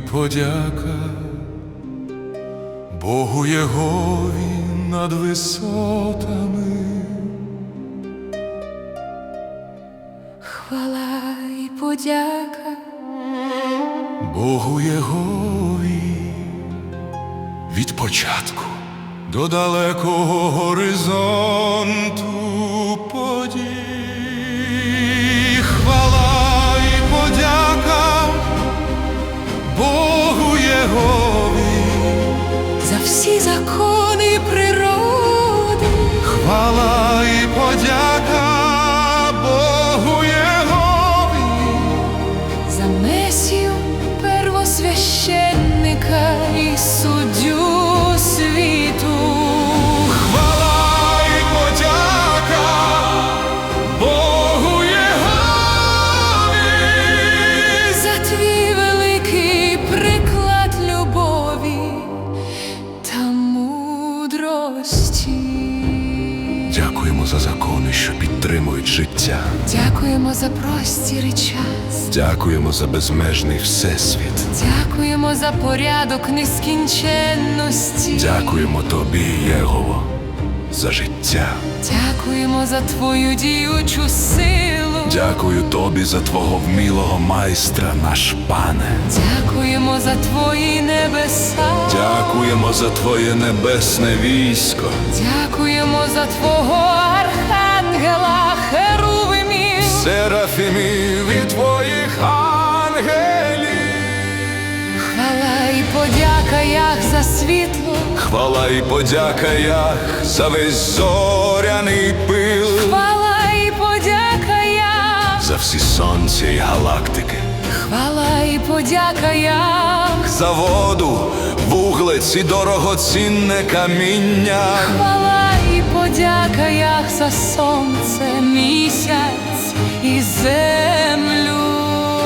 і подяка Богу Єгові над висотами. Хвала і подяка, Богу Єгові від початку до далекого горизонту подій. Богу за всі закони природи, хвала Дякуємо за що підтримують життя. Дякуємо за простір і час. Дякуємо за безмежний всесвіт. Дякуємо за порядок нескінченності. Дякуємо тобі, Єгово, за життя. Дякуємо за твою діючу силу. Дякую тобі за твого вмілого майстра, наш пане. Дякуємо за твої небеса. Дякуємо за твоє небесне військо. Дякуємо за твого архангела Херувимів. Серафімів і твоїх ангелів. Хвала і подяка як за світло. Хвала і подяка як за весь зоряний пил. Хвала і подяка як. За всі сонця і галактики. Хвала і подяка як. За воду, вуглець і дорогоцінне каміння. Хвала подяка як за сонце, місяць і землю.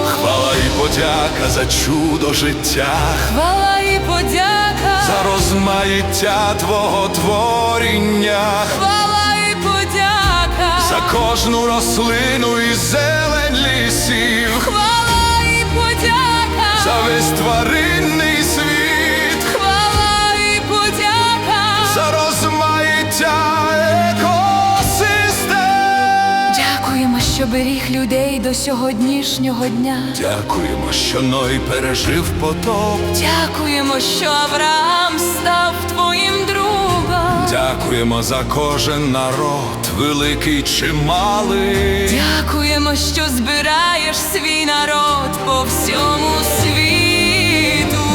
Хвала і подяка за чудо життя, Хвала і подяка. за розмаїття твого творіння, Хвала і подяка. за кожну рослину і зелень лісів, Хвала і подяка. за весь тваринний Дякуємо, що людей до сьогоднішнього дня. Дякуємо, що Ной пережив потоп. Дякуємо, що Авраам став твоїм другом. Дякуємо за кожен народ, великий чи малий. Дякуємо, що збираєш свій народ по всьому світу.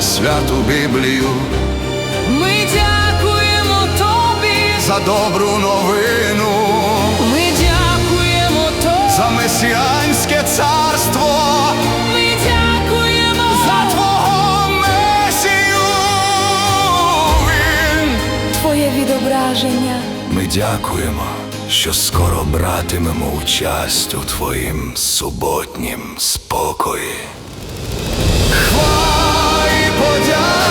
За святу Біблію, Ми дякуємо тобі. за добру новину. Ми дякуємо тобі. за месіанське царство, Ми дякуємо за твого месію. Він. твоє відображення. Ми дякуємо, що скоро братимемо участь у твоїм суботнім спокої. Хвала і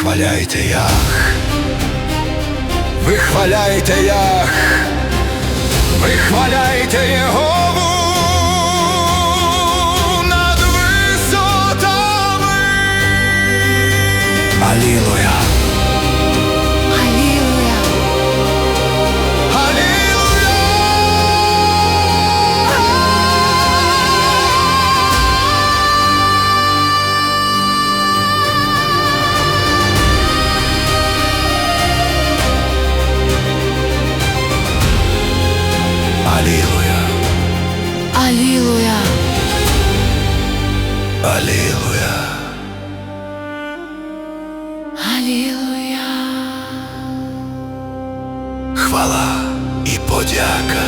Вихваляйте ях, вихваляйте ях, вихваляйте Єгову Алілуя, алілуя. Алілуя. Хвала і подяка